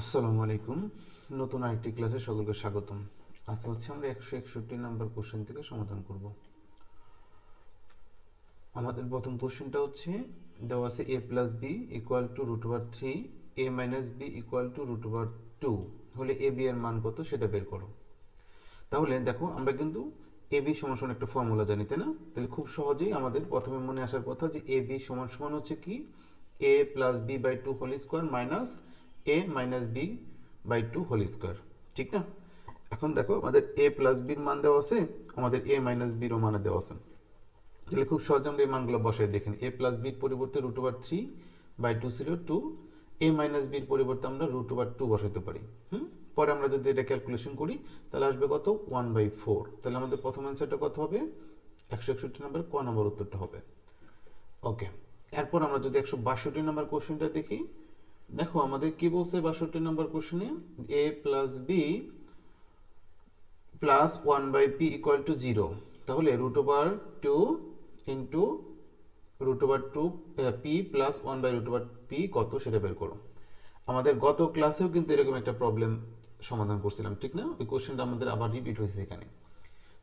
আসসালামু আলাইকুম। নতুন আরেকটি ক্লাসে সকলকে স্বাগতম। আজকে হচ্ছে আমরা একশো একষট্টি নাম্বার কোশ্চেন থেকে সমাধান করব। আমাদের প্রথম কোশ্চেনটা হচ্ছে, দেওয়া আছে A plus B equal to root over three A minus B equal to root over two হলে এ বি এর মান কত সেটা বের করো। তাহলে দেখো, আমরা কিন্তু এ বি সমান সমান একটা ফর্মুলা জানি, তাই না? তাহলে খুব সহজেই আমাদের প্রথমে মনে আসার কথা যে এ বি সমান সমান হচ্ছে কি? A plus B by two whole square minus A minus B by two whole square ঠিক না? এখন দেখো আমাদের এ প্লাস বির মান দেওয়া আছে, আমাদের এ মাইনাস বিরও মানে দেওয়া আছে। তাহলে খুব সহজে আমরা এই মানগুলো বসাই দেখেন এ প্লাস বির পরিবর্তে root over three by two ছিল টু এ মাইনাস বির পরিবর্তে আমরা রুট ওভার টু বসাতে পারি, হুম? পরে আমরা যদি এটা ক্যালকুলেশন করি, তাহলে আসবে কত? ওয়ান বাই ফোর তাহলে আমাদের প্রথম অ্যান্সারটা কত হবে? একশো একষট্টি নম্বর ক নম্বর উত্তরটা হবে। ওকে এরপর আমরা যদি একশো বাষট্টি নম্বর কোশ্চেনটা দেখি দেখো, আমাদের কি বলছে বাষট্টি নম্বর কোশ্চেনে A plus B plus one by P equal to zero তাহলে root over two into root over two P plus one by root over P কত সেটা বের করো। আমাদের গত ক্লাসেও কিন্তু এরকম একটা প্রবলেম সমাধান করছিলাম, ঠিক না? ওই কোশ্চেনটা আমাদের আবার রিপিট হয়েছে এখানে।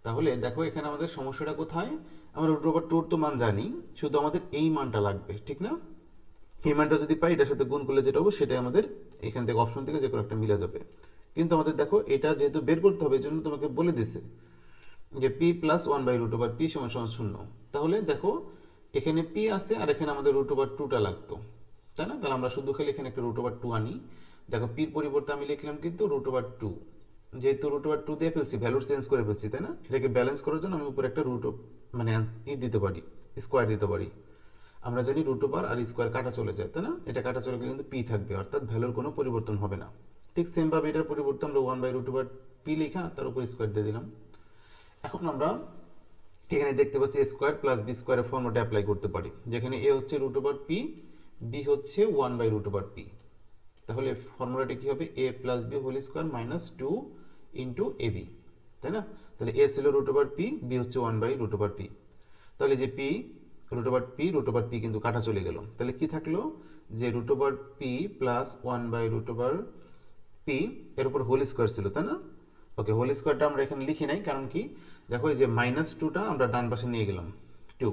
তাহলে দেখো, এখানে আমাদের সমস্যাটা কোথায়? আমরা রুট ওভার টুর তো মান জানি, শুধু আমাদের এই মানটা লাগবে, ঠিক না? এই মানটা যদি পাই, এটার সাথে গুণ করলে যেটা হবে, সেটাই আমাদের এখান থেকে অপশন থেকে যে কোনো একটা মিলে যাবে। কিন্তু আমাদের দেখো, এটা যেহেতু বের করতে হবে এই জন্য তোমাকে বলে দিছে যে P plus one by root over P সমান সমান শূন্য। তাহলে দেখো, এখানে পি আছে আর এখানে আমাদের রুট ওভার টুটা লাগতো। তাই না? তাহলে আমরা শুধু খালি এখানে একটা রুট ওভার টু আনি। দেখো পির পরিবর্তে আমি লিখলাম কিন্তু রুট ওভার টু যেহেতু রুট ওভার টু দিয়ে ফেলছি ভ্যালু চেঞ্জ করে ফেলছি, তাই না? এটাকে ব্যালেন্স করার জন্য আমি উপরে একটা রুট মানে ই দিতে পারি স্কোয়ার দিতে পারি। আমরা জানি রুট ওভার আর স্কোয়ার কাটা চলে যায়, তাই না? এটা কাটা চলে গেলে কিন্তু পি থাকবে, অর্থাৎ ভ্যালুর কোনো পরিবর্তন হবে না। ঠিক সেমভাবে এটার পরিবর্তে আমরা one by root over P লেখা তার উপর স্কোয়ার দিয়ে দিলাম। এখন আমরা এখানে দেখতে পাচ্ছি এ স্কোয়ার প্লাস বি স্কোয়ারের ফর্মুলাটা অ্যাপ্লাই করতে পারি, যেখানে এ হচ্ছে রুট ওভার পি বি হচ্ছে one by root over P তাহলে ফর্মুলাটা কি হবে? A plus B whole square minus two into A B তাই না? তাহলে এ ছিল রুট ওভার পি বি হচ্ছে one by root over P তাহলে যে P root over P root P কিন্তু কাটা চলে গেল। তাহলে কি থাকল? যে root P plus one by root over P, এর উপর হোল স্কোয়ার ছিল, তাই না? ওকে হোল স্কোয়ারটা আমরা এখানে লিখি নাই, কারণ কি? দেখো, এই যে মাইনাস টুটা আমরা ডান পাশে নিয়ে গেলাম টু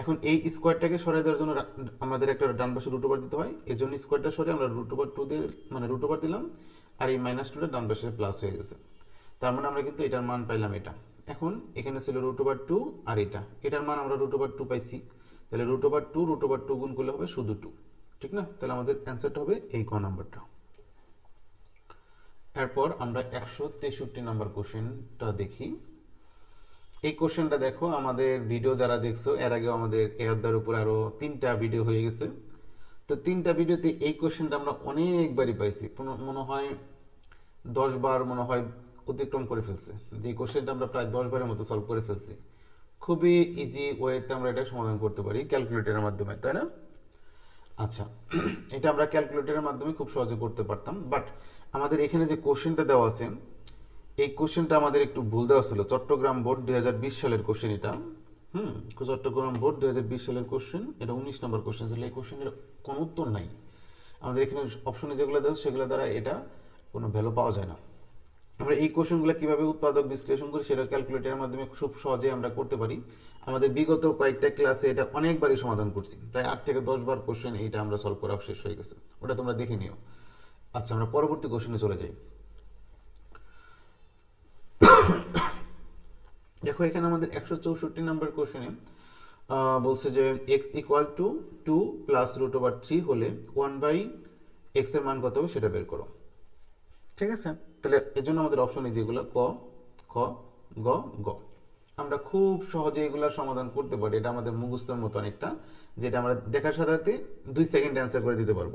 এখন এই স্কোয়ারটাকে সরাই দেওয়ার জন্য আমাদের একটা ডান পাশে রুট ওভার দিতে হয়, এর জন্য স্কোয়ারটা সরে আমরা রুট ওভার টু দিয়ে মানে রুট ওভার দিলাম, আর এই মাইনাস টুটা ডান পাশে প্লাস হয়ে গেছে। তার মানে আমরা কিন্তু এটার মান পাইলাম এটা। এখন এখানে ছিল রুট ওভার টু আর এটা। এটার মান আমরা রুট ওভার টু পাইছি। তাহলে root over two root over two গুণ করলে হবে শুধু টু ঠিক না? তাহলে আমাদের অ্যান্সারটা হবে এই ক নাম্বারটা। এরপর আমরা একশো তেষট্টি নাম্বার কোশ্চেনটা দেখি। এই কোশ্চেনটা দেখো, আমাদের ভিডিও যারা দেখছ, এর আগেও আমাদের অধ্যায়ের উপর আরও তিনটা ভিডিও হয়ে গেছে। তো তিনটা ভিডিওতে এই কোশ্চেনটা আমরা অনেকবারই পাইছি। মনে হয় দশ বার, মনে হয় অতিক্রম করে ফেলছে। যে কোশ্চেনটা আমরা প্রায় দশ বারের মতো সলভ করে ফেলছি। খুবই ইজি ওয়েতে আমরা এটা সমাধান করতে পারি ক্যালকুলেটরের মাধ্যমে, তাই না? আচ্ছা এটা আমরা ক্যালকুলেটরের মাধ্যমে খুব সহজে করতে পারতাম। বাট আমাদের এখানে যে কোশ্চেনটা দেওয়া আছে, এই কোশ্চেনটা আমাদের একটু ভুল দেওয়া ছিল। চট্টগ্রাম বোর্ড দুই হাজার বিশ সালের কোশ্চেন এটা। হুম, চট্টগ্রাম বোর্ড দুই হাজার বিশ সালের কোশ্চেন এটা উনিশ নম্বর কোশ্চেন ছিল। এই কোশ্চেনের কোনো উত্তর নাই। আমাদের এখানে অপশনে যেগুলো দেওয়া সেগুলো দ্বারা এটা কোনো ভ্যালু পাওয়া যায় না। আমরা এই কোশ্চেনগুলো কীভাবে উৎপাদক বিশ্লেষণ করি সেটা ক্যালকুলেটরের মাধ্যমে খুব সহজে আমরা করতে পারি। আমাদের বিগত কয়েকটা ক্লাসে এটা অনেকবারই সমাধান করছি। প্রায় আট থেকে দশ বার কোশ্চেন এইটা আমরা সলভ করা শেষ হয়ে গেছে। ওটা তোমরা দেখে নিও। আচ্ছা আমরা পরবর্তী কোশ্চেনে চলে যাই। দেখো, এখানে আমাদের একশো চৌষট্টি নাম্বার কোশ্চেনে বলছে যে X equal to two plus root over three হলে ওয়ান বাই এক্সের মান কত হবে সেটা বের করো। ঠিক আছে? তাহলে এর জন্য আমাদের অপশন এই যেগুলো ক, খ, গ গ। আমরা খুব সহজে এগুলোর সমাধান করতে পারি। এটা আমাদের মুখস্থর মতো অনেকটা, যেটা আমরা দেখার সাথে সাথে দুই সেকেন্ড অ্যান্সার করে দিতে পারব।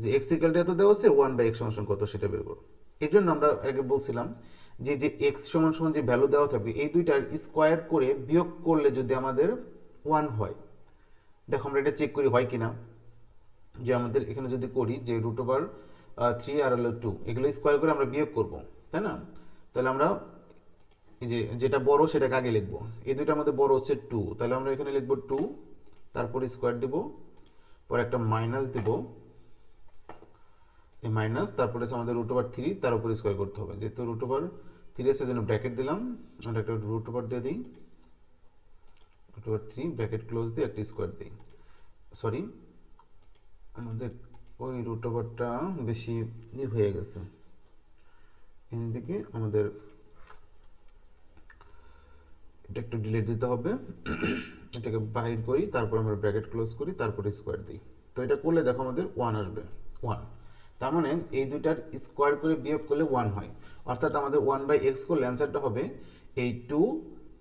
যে এক্স ইকালটা এত দেওয়া আছে ওয়ান বাই এক্স সমান কত সেটা বের করো এই জন্য আমরা আগে বলছিলাম যে যে এক্স সমান সমান যে ভ্যালু দেওয়া থাকবে, এই দুইটার স্কোয়ার করে বিয়োগ করলে যদি আমাদের ওয়ান হয়, দেখো আমরা এটা চেক করি হয় কিনা। যে আমাদের এখানে যদি করি যে রুট ওভার থ্রি আর হলো টু এগুলো স্কোয়ার করে আমরা বিয়োগ করব, তাই না? তাহলে আমরা এই যে, যেটা বড় সেটাকে আগে লিখব। এই দুইটার মধ্যে বড় হচ্ছে টু তাহলে আমরা এখানে লিখব টু তারপর স্কোয়ার দিব, পরে একটা মাইনাস দিব। এই মাইনাস তারপরে আমাদের রুট ওভার থ্রি তার উপর স্কোয়ার করতে হবে। যেহেতু রুট ওভার থ্রি এসে জন্য ব্র্যাকেট দিলাম। আমরা একটা রুট ওভার দিয়ে দিই। Root over three bracket close দিয়ে একটা স্কোয়ার দিই। সরি আমাদের ওই রুট ওভারটা বেশি হয়ে গেছে। এখান থেকে আমাদের এটা একটু ডিলিট দিতে হবে। এটাকে বাইর করি, তারপর আমরা ব্র্যাকেট ক্লোজ করি, তারপরে স্কোয়ার দিই। তো এটা করলে দেখো আমাদের ওয়ান আসবে ওয়ান তার মানে এই দুইটার স্কোয়ার করে বিয়োগ করলে ওয়ান হয়। অর্থাৎ আমাদের ওয়ান বাই এক্স করলে অ্যান্সারটা হবে এই টু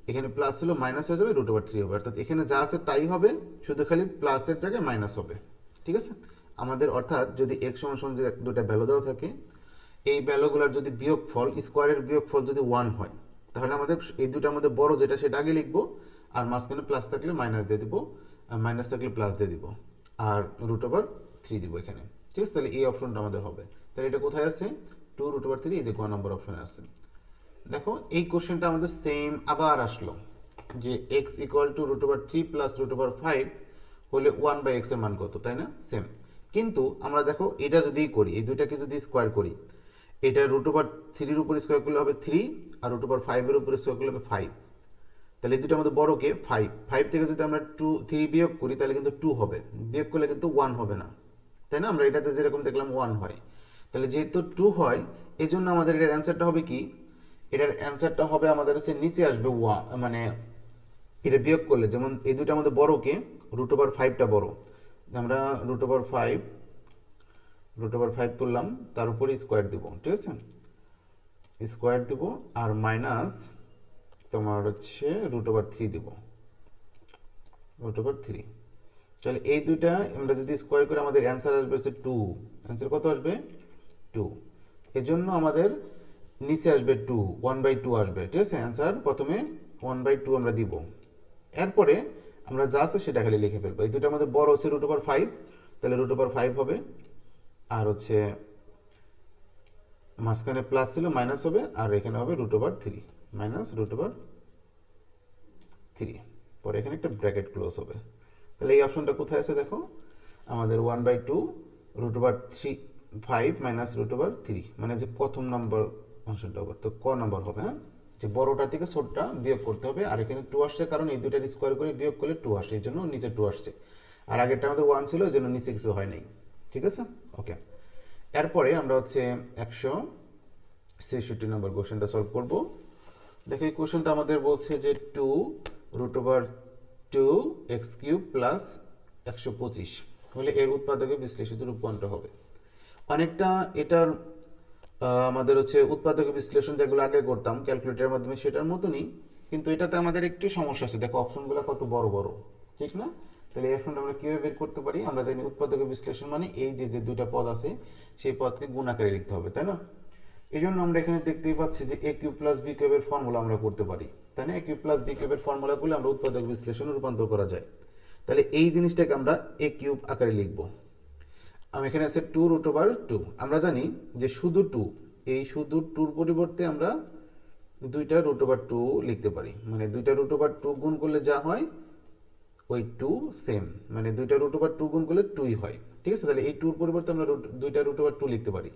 এখানে প্লাস ছিল মাইনাস হয়ে যাবে রুট ওভার থ্রি হবে। অর্থাৎ এখানে যা আছে তাই হবে, শুধু খালি প্লাসের জায়গায় মাইনাস হবে। ঠিক আছে? আমাদের অর্থাৎ যদি এক্স সমান সমান যদি দুটা ভ্যালু দেওয়া থাকে, এই ভ্যালুগুলোর যদি বিয়োগ ফল স্কোয়ারের বিয়োগ ফল যদি ওয়ান হয়, তাহলে আমাদের এই দুটার মধ্যে বড় যেটা সেটা আগে লিখব আর মাঝখানে প্লাস থাকলে মাইনাস দিয়ে দিব, আর মাইনাস থাকলে প্লাস দিয়ে দিব, আর রুট ওভার থ্রি দিব এখানে। ঠিক আছে? তাহলে এই অপশনটা আমাদের হবে। তাহলে এটা কোথায় আছে? টু রুট ওভার থ্রি এই যে ক নম্বর অপশনে আছে। দেখো, এই কোশ্চেনটা আমাদের সেম আবার আসলো, যে X equal to root over three plus root over five হলে ওয়ান বাই এক্সের মান কত? তাই না? সেম কিন্তু আমরা দেখো এটা যদি করি, এই দুইটাকে যদি স্কোয়ার করি, এটা রুট ওভার থ্রির উপর স্কোয়ার করলে হবে থ্রি আর রুট ওভার ফাইভের উপর স্কোয়ার করলে হবে ফাইভ তাহলে এই দুটো আমাদের বড়কে ফাইভ ফাইভ থেকে যদি আমরা টু থ্রি বিয়োগ করি, তাহলে কিন্তু টু হবে। বিয়োগ করলে কিন্তু ওয়ান হবে না। তাই না? আমরা এটাতে যেরকম দেখলাম ওয়ান হয়। তাহলে যেহেতু টু হয় এই জন্য আমাদের এটার অ্যান্সারটা হবে কি? এটার অ্যান্সারটা হবে আমাদের হচ্ছে নিচে আসবে ওয়া মানে এটা বিয়োগ করলে, যেমন এই দুটো আমাদের বড়কে রুট ওভার ফাইভটা বড়। আমরা root over five root over five তুললাম, তার উপরে স্কোয়ার দিব, ঠিক আছে? স্কোয়ার দিব আর মাইনাস তোমার হচ্ছে রুট ওভার থ্রি দিব। রুট ওভার থ্রি তাহলে এই দুইটা আমরা যদি স্কোয়ার করে আমাদের অ্যান্সার আসবে হচ্ছে টু অ্যান্সার কত আসবে? টু এজন্য আমাদের নিচে আসবে টু ওয়ান বাই টু আসবে, ঠিক আছে? অ্যান্সার প্রথমে ওয়ান বাই টু আমরা দিব। এরপরে আমরা যা আছে সেটা খালি লিখে ফেলব। এই দুটো আমাদের বড় হচ্ছে রুট ওভার ফাইভ তাহলে রুট ওভার ফাইভ হবে, আর হচ্ছে মাঝখানে প্লাস ছিল মাইনাস হবে, আর এখানে হবে root over three minus root over three পরে এখানে একটা ব্র্যাকেট ক্লোজ হবে। তাহলে এই অপশনটা কোথায় আছে দেখো? আমাদের one by two root over three five minus root over three মানে যে প্রথম নম্বর অংশটা হবে, তো ক নম্বর হবে হ্যাঁ? যে বড়টা থেকে ছোটটা বিয়োগ করতে হবে। আর এখানে টু আসছে কারণ এই দুইটার স্কোয়ার করে বিয়োগ করলে টু আসে, এই জন্য নিচে টু আসছে। আর আগেরটা আমাদের ওয়ান ছিল, এই জন্য নিচে কিছু হয় নাই। ঠিক আছে? ওকে এরপরে আমরা হচ্ছে একশো ছেষট্টি নম্বর কোশ্চেনটা সলভ করব। দেখো, এই কোশ্চেনটা আমাদের বলছে যে two root over two X cube plus একশো পঁচিশ। হলে এর উৎপাদকে বিশ্লেষিত রূপান্তর হবে। অনেকটা এটার আমাদের হচ্ছে উৎপাদক বিশ্লেষণ যেগুলো আগে করতাম ক্যালকুলেটরের মাধ্যমে সেটার মতনই। কিন্তু এটাতে আমাদের একটু সমস্যা আছে। দেখো অপশনগুলো কত বড় বড়, ঠিক না? তাহলে এই অপশনটা আমরা কীভাবে বের করতে পারি? আমরা জানি উৎপাদক বিশ্লেষণ মানে এই যে যে দুইটা পদ আছে, সেই পদকে গুণ আকারে লিখতে হবে, তাই না? এই জন্য আমরা এখানে দেখতেই পাচ্ছি যে এ কিউ প্লাস বি কিউবের ফর্মুলা আমরা করতে পারি, তাই না? এ কিউ প্লাস বি কিউবের ফর্মুলা করলে আমরা উৎপাদক বিশ্লেষণে রূপান্তর করা যায়। তাহলে এই জিনিসটাকে আমরা এ কিউব আকারে লিখব। আমি এখানে আছে টু রুট ওভার টু আমরা জানি যে শুধু টু এই শুধু টুর পরিবর্তে আমরা দুইটা রুট ওভার টু লিখতে পারি। মানে দুইটা রুট ওভার টু গুণ করলে যা হয়, ওই টু সেম মানে দুইটা রুট ওভার টু গুণ করলে টুই হয়। ঠিক আছে? তাহলে এই টুর পরিবর্তে আমরা root- দুইটা রুট ওভার টু লিখতে পারি।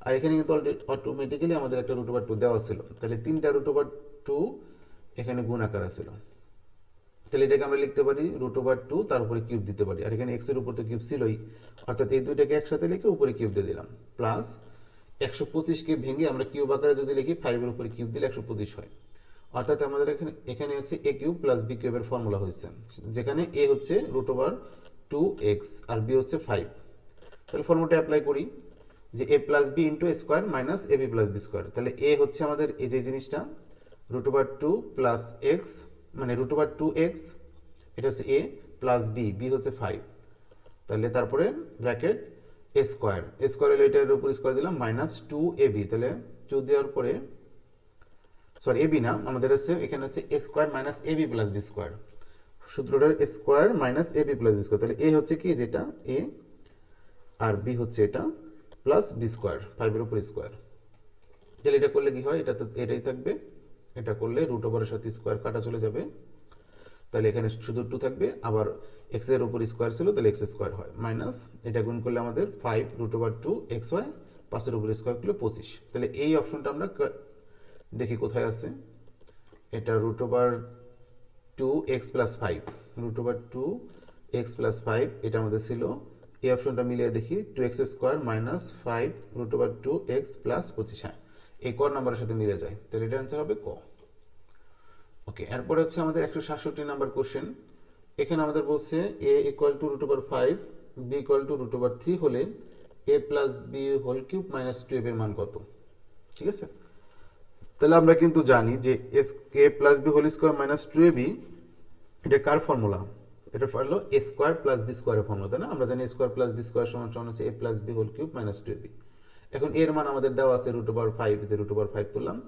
আর এখানে কিন্তু অটোমেটিক্যালি আমাদের একটা রুট ওভার টু দেওয়া ছিল। তাহলে তিনটা রুট ওভার টু এখানে গুণ আকার ছিল। তাহলে এটাকে আমরা লিখতে পারি রুট ওভার টু তার উপরে কিউব দিতে পারি। আর এখানে এক্সের উপর তো কিউব ছিলই। অর্থাৎ এই দুইটাকে একসাথে লিখে উপরে কিউব দিয়ে দিলাম। প্লাস একশো পঁচিশকে ভেঙে আমরা কিউব আকারে যদি লিখি ফাইভের উপরে কিউব দিলে একশো পঁচিশ হয়। অর্থাৎ আমাদের এখানে এখানে হচ্ছে এ কিউব প্লাস বি কিউবের ফর্মুলা হয়েছে। যেখানে এ হচ্ছে রুট ওভার টু এক্স আর বি হচ্ছে ফাইভ তাহলে ফর্মুলাটা অ্যাপ্লাই করি যে A plus B into square minus A B plus B square তাহলে এ হচ্ছে আমাদের এই যে জিনিসটা root over two plus X মানে রুট ওভার টু এক্স এটা হচ্ছে এ প্লাস বি বি হচ্ছে ফাইভ তাহলে তারপরে bracket A square A square হলে এটার উপর স্কোয়ার দিলাম মাইনাস টু এ বি তাহলে টু দেওয়ার পরে সরি এ বি না, আমাদের হচ্ছে এখানে হচ্ছে A square minus A B plus B square সূত্রটা A square minus A B plus B square তাহলে এ হচ্ছে কি, যেটা এ আর বি হচ্ছে এটা প্লাস বি স্কোয়ার ফাইভের উপর স্কোয়ার তাহলে এটা করলে কি হয় এটা তো এটাই থাকবে এটা করলে রুট ওভারের সাথে স্কোয়ার কাটা চলে যাবে। তাহলে এখানে শুধু টু থাকবে, আবার এক্সের উপর স্কোয়ার ছিল, তাহলে এক্স স্কোয়ার হয়। মাইনাস এটা গুণ করলে আমাদের five root over two X Y পাঁচের উপর স্কোয়ার করলে পঁচিশ। তাহলে এই অপশনটা আমরা দেখি কোথায় আছে। এটা root over two X plus five root over two X plus five এটা আমাদের ছিল। এই অপশনটা মিলিয়ে দেখি two X square minus five root over two X plus পঁচিশ হ্যাঁ। এই ক নাম্বারের সাথে মিলে যায়। তাহলে এটা অ্যান্সার হবে ক। ওকে এরপরে হচ্ছে আমাদের একশো সাতষট্টি নাম্বার কোশ্চেন এখানে আমাদের বলছে A equal to root over five B equal to root over three হলে A plus B whole cube minus two এর মান কত? ঠিক আছে? তাহলে আমরা কিন্তু জানি যে S A plus B whole square minus two A B এটা কার ফর্মুলা এটা হলো এ স্কোয়ার প্লাস বি স্কোয়ারের ফর্মুলা তাই না? আমরা জানি স্কোয়ার প্লাস বি স্কোয়ার সমান সমান হচ্ছে A plus B whole cube minus two B এখন এর মান আমাদের দেওয়া আছে root over five root over five তুললাম।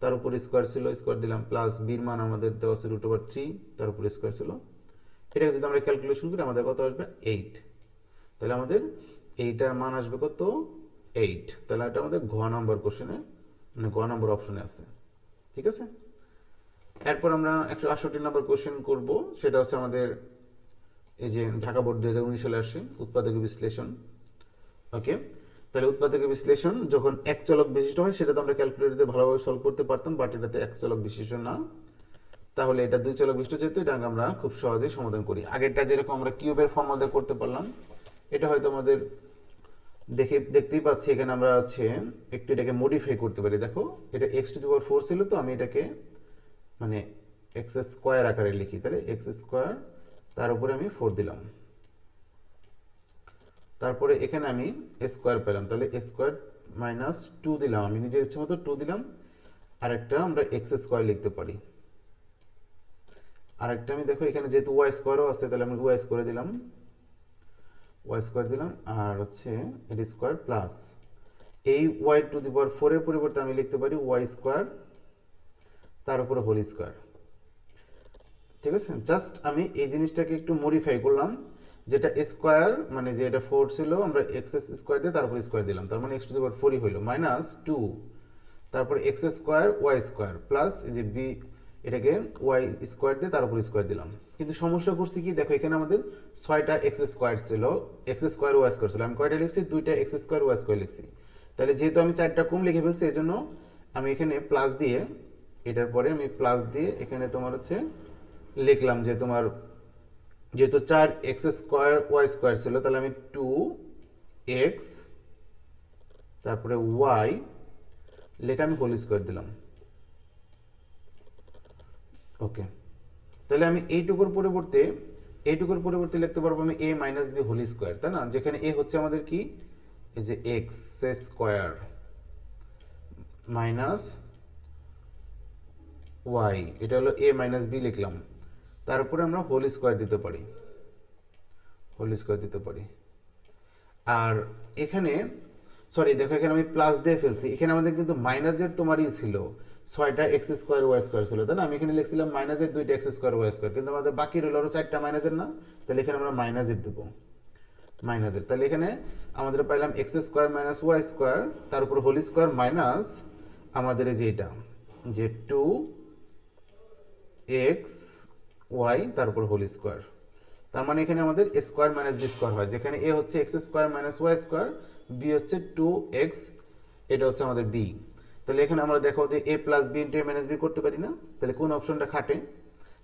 তার উপর স্কোয়ার ছিল স্কোয়ার দিলাম প্লাস বির মান আমাদের দেওয়া আছে রুট ওভার থ্রি তার উপর স্কোয়ার ছিল। এটাকে যদি আমরা ক্যালকুলেশন করি, আমাদের কত আসবে? এইট তাহলে আমাদের এইটার মান আসবে কত? এইট তাহলে এটা আমাদের ঘ নম্বর কোশ্চেনে মানে ঘ নম্বর অপশনে আছে। ঠিক আছে? এরপর আমরা একশো আটষট্টি নম্বর কোশ্চেন করব, সেটা হচ্ছে আমাদের এই যে ঢাকা বোর্ড দুই হাজার উনিশ সালে আসে উৎপাদক বিশ্লেষণ। ওকে তাহলে উৎপাদক বিশ্লেষণ যখন এক চলক বিশিষ্ট হয়, সেটা তো আমরা ক্যালকুলেটরে ভালোভাবে সলভ করতে পারতাম বাট এটাতে এক চলক বিশিষ্ট না। তাহলে এটা দুই চলক বিশিষ্ট, যেহেতু এটা আমরা খুব সহজেই সমাধান করি। আগেরটা যেরকম আমরা কিউবের ফর্ম মধ্যে করতে পারলাম, এটা হয়তো আমাদের দেখে, দেখতেই পাচ্ছি, এখানে আমরা হচ্ছে একটু এটাকে মডিফাই করতে পারি। দেখো, এটা X to the power four ছিল, তো আমি এটাকে মানে এক্স স্কোয়ার আকারে লিখি। তাহলে এক্স স্কোয়ার তার উপরে আমি ফোর দিলাম। তারপরে এখানে আমি স্কোয়ার পেলাম। তাহলে স্কোয়ার মাইনাস টু দিলাম। আমি নিজের ইচ্ছে মতো টু দিলাম। আরেকটা আমরা এক্স স্কোয়ার লিখতে পারি। আরেকটা আমি দেখো, এখানে যেহেতু ওয়াই স্কোয়ারও আছে, তাহলে আমি ওয়াই স্কোয়ারে দিলাম। ওয়াই স্কোয়ার দিলাম, আর হচ্ছে এটি স্কোয়ার প্লাস এই ওয়াই টু দি পাওয়ার ফোরের পরিবর্তে আমি লিখতে পারি ওয়াই স্কোয়ার তার উপরে হোল স্কোয়ার ঠিক আছে? জাস্ট আমি এই জিনিসটাকে একটু মডিফাই করলাম। যেটা স্কোয়ার মানে যে এটা ফোর ছিল, আমরা এক্স এস স্কোয়ার দিয়ে তার উপর স্কোয়ার দিলাম। তার মানে এক্স টু দি ফোরই হইল। মাইনাস টু তারপরে X square Y square. Plus যে বি এটাকে ওয়াই স্কোয়ার দিয়ে তার উপর স্কোয়ার দিলাম। কিন্তু সমস্যা করছি কি? দেখো, এখানে আমাদের ছয়টা এক্স স্কোয়ার ছিল। এক্স স্কোয়ার ওয়াই স্কোয়ার ছিল। আমি কয়টা লিখছি? দুইটা এক্স স্কোয়ার ওয়াই স্কোয়ার লিখছি। তাহলে যেহেতু আমি চারটা কম লিখে ফেলছি এই জন্য আমি এখানে প্লাস দিয়ে, এটার পরে আমি প্লাস দিয়ে এখানে তোমার হচ্ছে লিখলাম যে তোমার যেহেতু চার এক্স স্কোয়ার ওয়াই স্কোয়ার ছিল, তাহলে আমি টু এক্স, তারপরে ওয়াই, লেখা আমি হোল স্কোয়ার দিলাম। ওকে, তাহলে আমি এইটুকুর পরিবর্তে এইটুকুর পরিবর্তে লিখতে পারব আমি A minus B whole square, তাই না? যেখানে এ হচ্ছে আমাদের কি? এই যে এক্স স্কোয়ার মাইনাস ওয়াই, এটা হলো এ মাইনাস বি লিখলাম। তারপরে আমরা হোল স্কোয়ার দিতে পারি। হোল স্কোয়ার দিতে পারি। আর এখানে সরি দেখো এখানে আমি প্লাস দিয়ে ফেলছি। এখানে আমাদের কিন্তু মাইনাসের তোমারই ছিল। ছয়টা এক্স স্কোয়ার ওয়াই স্কোয়ার ছিল, তাই না? আমি এখানে লিখছিলাম মাইনাসের দুইটা এক্স স্কোয়ার ওয়াই স্কোয়ার কিন্তু আমাদের বাকি রইল আরও চারটা মাইনাসের না? তাহলে এখানে আমরা মাইনাসের দেবো। মাইনাসের তাহলে এখানে আমাদের পাইলাম X square minus Y square তার উপর হোল স্কোয়ার মাইনাস আমাদের যে এটা, যে টু এক্স ওয়াই তার উপর হোল স্কোয়ার তার মানে এখানে আমাদের স্কোয়ার মাইনাস বি স্কোয়ার হয়, যেখানে এ হচ্ছে X square minus Y square B হচ্ছে টু এক্স এটা হচ্ছে আমাদের বি তাহলে এখানে আমরা দেখো যে A plus B into A minus B করতে পারি না, তাহলে কোন অপশনটা খাটে?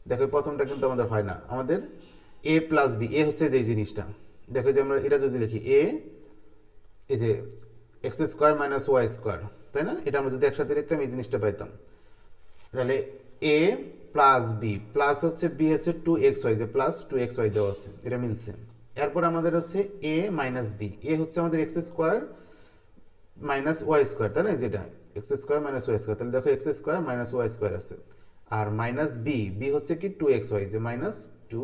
দেখো প্রথমটা কিন্তু আমাদের হয় না, আমাদের এ প্লাস বি এ হচ্ছে যে জিনিসটা। দেখো যে আমরা এটা যদি লিখি এ এই যে X square minus Y square তাই না? এটা আমরা যদি একসাথে লিখতাম, এই জিনিসটা পাইতাম। তাহলে এ প্লাস বি প্লাস হচ্ছে বি হচ্ছে টু এক্স ওয়াই যে প্লাস টু এক্স ওয়াই দেওয়া আছে, এটা মিলছে। এরপর আমাদের হচ্ছে এ মাইনাস বি এ হচ্ছে আমাদের X square minus Y square তাই না? যেটা X square minus Y square তাহলে দেখো X square minus Y square আছে। আর মাইনাস বি বি হচ্ছে কি টু এক্স ওয়াই যে মাইনাস টু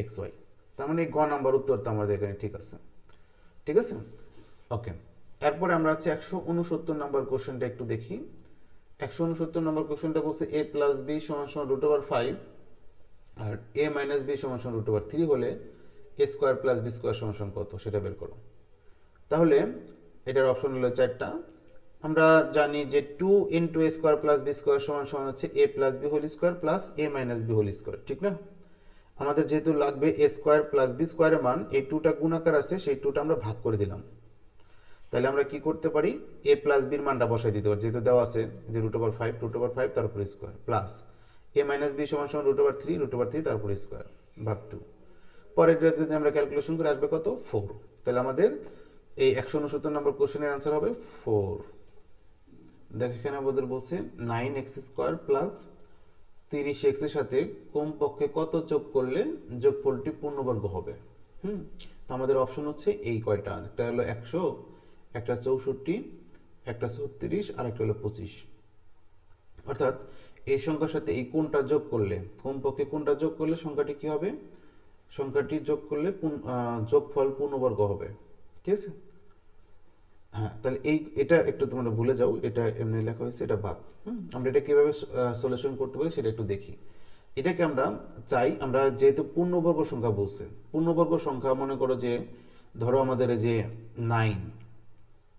এক্স ওয়াই তার মানে গ নাম্বার উত্তর তো আমাদের এখানে ঠিক আছে। ঠিক আছে? ওকে। এরপরে আমরা হচ্ছে একশো উনসত্তর নম্বর কোশ্চেনটা একটু দেখি। একশো উনসত্তর নম্বর কোশ্চেনটা বলছে এ প্লাস বি সমান সমান রুট ওভার ফাইভ, আর এ মাইনাস বি সমান সমান রুট ওভার থ্রি হলে A square plus B square সমান সমান কত? সেটা বের করো। তাহলে এটার অপশন হলো চারটা। আমরা জানি যে two into A square plus B square সমান সমান হচ্ছে A plus B whole square plus A minus B whole square ঠিক না? আমাদের যেহেতু লাগবে এ স্কোয়ার প্লাস বি স্কোয়ারের মান, এই টুটা গুণাকার আছে, সেই টুটা আমরা ভাগ করে দিলাম। তাহলে আমরা কি করতে পারি? এ প্লাস বির মানটা বসাই দিতে পারি। যেহেতু দেওয়া আছে যে root over five root over five তার উপর square plus A minus B সমান সমান root over three root over three তার উপর স্কোয়ার ভাগ টু পরের যদি আমরা ক্যালকুলেশন করে আসবে কত? ফোর তাহলে আমাদের এই একশো উনসত্তর নম্বর কোশ্চেনের অ্যান্সার হবে ফোর দেখ এখানে আমাদের বলছে নাইন এক্স স্কোয়ার প্লাস তিরিশ এক্সের সাথে কমপক্ষে কত যোগ করলে যোগফলটি পূর্ণবর্গ হবে? হুম? তো আমাদের অপশন হচ্ছে এই কয়টা? একটা হলো একশো একটা চৌষট্টি, একটা ছত্রিশ আর একটা হলো পঁচিশ। অর্থাৎ এই সংখ্যার সাথে এই কোনটা যোগ করলে কমপক্ষে কোনটা যোগ করলে সংখ্যাটি কি হবে? সংখ্যাটি যোগ করলে যোগফল পূর্ণবর্গ হবে। ঠিক আছে? হ্যাঁ তাহলে এই, এটা একটু তোমরা ভুলে যাও, এটা এমনি লেখা হয়েছে, এটা বাদ। আমরা এটা কীভাবে সলিউশন করতে পারি সেটা একটু দেখি। এটাকে আমরা চাই, আমরা যেহেতু পূর্ণবর্গ সংখ্যা বলছে, পূর্ণবর্গ সংখ্যা মনে করো যে, ধরো আমাদের যে নাইন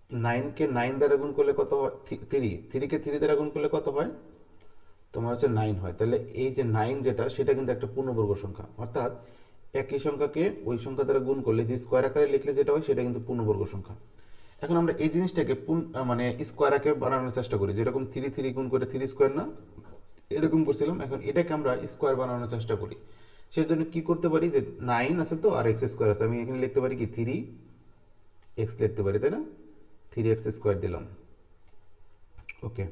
নাইনকে নাইন দ্বারা গুণ করলে কত হয়? থ্রি থ্রি থ্রিকে থ্রি দ্বারা গুণ করলে কত হয়? তোমার হচ্ছে নাইন হয়। তাহলে এই যে নাইন যেটা, সেটা কিন্তু একটা পূর্ণবর্গ সংখ্যা। অর্থাৎ একই সংখ্যাকে ওই সংখ্যা দ্বারা গুণ করলে যে স্কোয়ার আকারে লিখলে যেটা হয়, সেটা কিন্তু পূর্ণবর্গ সংখ্যা। এখন আমরা এই জিনিসটাকে মানে স্কোয়ার আকারে বানানোর চেষ্টা করি। যেরকম থ্রি থ্রি গুণ করে থ্রি স্কোয়ার না, এরকম করছিলাম। এখন এটাকে আমরা স্কোয়ার বানানোর চেষ্টা করি। সেই জন্য কি করতে পারি যে নাইন আছে তো, আর এক্স স্কোয়ার আছে। আমি এখানে লিখতে পারি কি থ্রি এক্স লিখতে পারি, তাই না? থ্রি এক্স স্কোয়ার দিলাম। ওকে,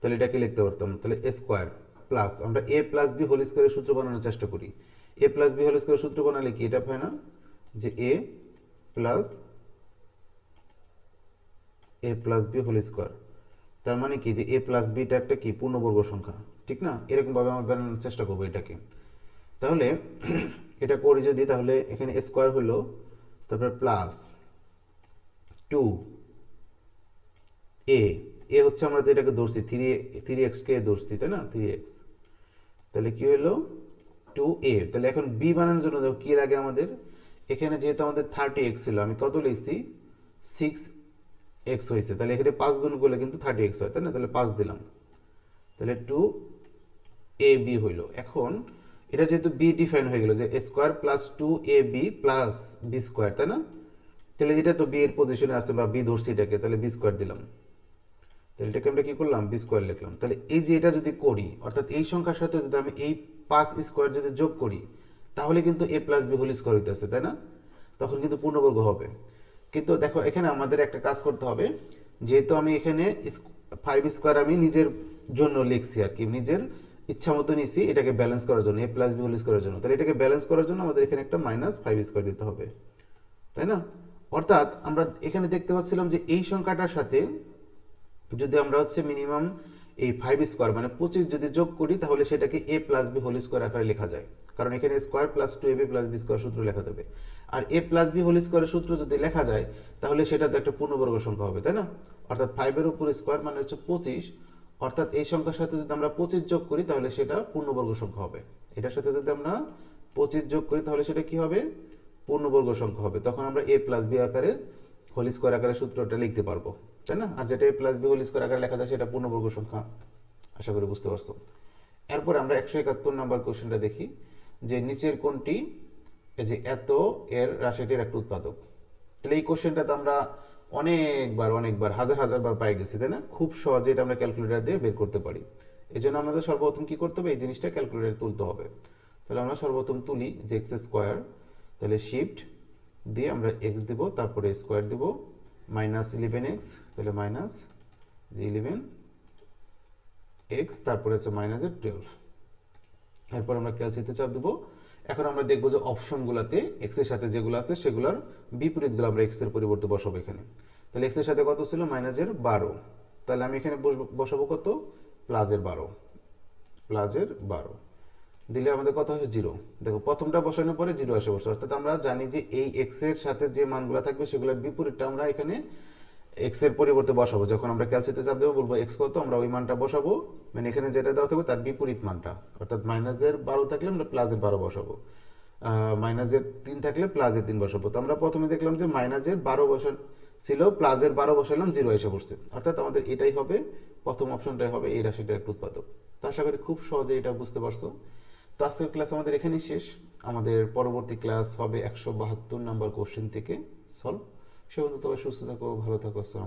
তাহলে এটাকে লিখতে পারতাম। তাহলে স্কোয়ার প্লাস আমরা এ প্লাস বি হোল স্কোয়ারের সূত্র বানানোর চেষ্টা করি। এ প্লাস বি হোল স্কোয়ারের সূত্র বানালে কি এটা হয় না? যে A plus A plus B whole square তার মানে কি? যে এ প্লাস বিটা একটা কি? পূর্ণবর্গ সংখ্যা। ঠিক না? এরকম ভাবে আমরা বানানোর চেষ্টা করব এটাকে। তাহলে এটা করি যদি, তাহলে এখানে স্কোয়ার হলো, তারপর প্লাস টু এ এ হচ্ছে আমরা তো এটাকে ধরছি থ্রি থ্রি এক্স কে ধরছি, তাই না? থ্রি এক্স তাহলে কি হলো? টু এ তাহলে এখন বি বানানোর জন্য দেখো কি লাগে আমাদের? এখানে যেহেতু আমাদের থার্টি এক্স ছিল, আমি কত লিখছি? সিক্স এক্স হয়েছে। তাহলে এখানে পাঁচ গুণ করলে কিন্তু থার্টি এক্স হয়, তাই না? তাহলে পাঁচ দিলাম। তাহলে টু এ বি হইল। এখন এটা যেহেতু বি ডিফাইন হয়ে গেল, যে square plus two A B plus B square তাই না? তাহলে এটা তো বি এর পজিশনে আছে বা বি ধরছি এটাকে, তাহলে বি স্কোয়ার দিলাম। তাহলে এটাকে আমরা কি করলাম? বি স্কোয়ার লিখলাম। তাহলে এই যে এটা যদি করি, অর্থাৎ এই সংখ্যার সাথে যদি আমি এই পাঁচ স্কোয়ার যদি যোগ করি, তাহলে কিন্তু A plus B whole square হইতেছে, তাই না? তখন কিন্তু পূর্ণবর্গ হবে। কিন্তু দেখো, এখানে আমাদের একটা কাজ করতে হবে। যেহেতু আমি এখানে ফাইভ স্কোয়ার আমি নিজের জন্য লিখছি আর কি, নিজের ইচ্ছা মতো নিছি, এটাকে ব্যালেন্স করার জন্য এ প্লাস বি হোল স্কোয়ারের জন্য। তাহলে এটাকে ব্যালেন্স করার জন্য আমাদের এখানে একটা মাইনাস ফাইভ স্কোয়ার দিতে হবে। তাই না? অর্থাৎ আমরা এখানে দেখতে পাচ্ছিলাম যে এই সংখ্যাটার সাথে যদি আমরা হচ্ছে মিনিমাম এই ফাইভ স্কোয়ার মানে পঁচিশ যদি যোগ করি, তাহলে সেটাকে A plus B whole square আকারে লেখা যায়। কারণ এখানে square plus two A B plus B square সূত্র লেখা যাবে। আর এ প্লাস বি হোল স্কোয়ারের সূত্র যদি লেখা যায়, তাহলে সেটা তো একটা পূর্ণবর্গ সংখ্যা হবে, তাই না? অর্থাৎ ফাইভের উপর স্কোয়ার মানে হচ্ছে পঁচিশ। অর্থাৎ এই সংখ্যার সাথে যদি আমরা পঁচিশ যোগ করি, তাহলে সেটা পূর্ণবর্গ সংখ্যা হবে। এটার সাথে যদি আমরা পঁচিশ যোগ করি, তাহলে সেটা কি হবে? পূর্ণবর্গ সংখ্যা হবে। তখন আমরা এ প্লাস বি আকারে হোল স্কোয়ার আকারে সূত্রটা লিখতে পারব। তাই না? আর যেটা A plus B whole square আকারে লেখা যায় সেটা পূর্ণবর্গ সংখ্যা, আশা করি বুঝতে পারছ। এরপর আমরা একশো একাত্তর নাম্বার কোশ্চেনটা দেখি, যে নিচের কোনটি? যে এত এর রাশিটির একটা উৎপাদক। তাহলে এই কোশ্চেনটাতে আমরা অনেকবার অনেকবার, হাজার হাজার বার পাই গেছি, তাই না? খুব সহজে এটা আমরা ক্যালকুলেটর দিয়ে বের করতে পারি। এই জন্য আমাদের সর্বপ্রথম কি করতে হবে? এই জিনিসটা ক্যালকুলেটর তুলতে হবে। তাহলে আমরা সর্বপ্রথম তুলি যে এক্স স্কোয়ার তাহলে শিফট দিয়ে আমরা এক্স দিব, তারপরে স্কোয়ার দিব মাইনাস ইলেভেন এক্স তাহলে মাইনাস যে ইলেভেন এক্স তারপরে হচ্ছে মাইনাসের টুয়েলভ এরপর আমরা ক্যালসিতে চাপ দেবো। এখন আমরা দেখব যে অপশনগুলোতে এক্সের সাথে যেগুলো আছে, সেগুলোর বিপরীতগুলো আমরা এক্সের পরিবর্তে বসাবো এখানে। তাহলে এক্সের সাথে কত ছিল? মাইনাসের বারো। তাহলে আমি এখানে বসবো- কত? প্লাসের বারো। প্লাসের বারো। দিলে আমাদের কত হচ্ছে জিরো দেখো, প্রথমটা বসানোর পরে জিরো আসে বসে। অর্থাৎ আমরা জানি যে এই এক্সের সাথে যে মানগুলো থাকবে সেগুলোর বিপরীতটা আমরা এখানে এক্সের পরিবর্তে বসাবো। যখন আমরা ক্যালসিতে চাপ দেবো, বলব এক্স কত, আমরা ওই মানটা বসাবো। মানে এখানে যেটা দেওয়া থাকবে তার বিপরীত মানটা। অর্থাৎ মাইনাসের বারো থাকলে আমরা প্লাসের বারো বসাবো। মাইনাসের তিন থাকলে প্লাসের তিন বসাবো। তো আমরা প্রথমে দেখলাম যে মাইনাসের বারো বসান ছিল প্লাসের বারো বসালাম জিরো এসে পড়ছে। অর্থাৎ আমাদের এটাই হবে, প্রথম অপশনটাই হবে এই রাশিটার একটা উৎপাদক। তো আশা করি খুব সহজে এটা বুঝতে পারছ। তো আজকের ক্লাস আমাদের এখানেই শেষ। আমাদের পরবর্তী ক্লাস হবে একশো বাহাত্তর নাম্বার কোশ্চেন থেকে সলভ সে পর্যন্ত তবে সুস্থ থাকো, ভালো থাকো, আসসালাম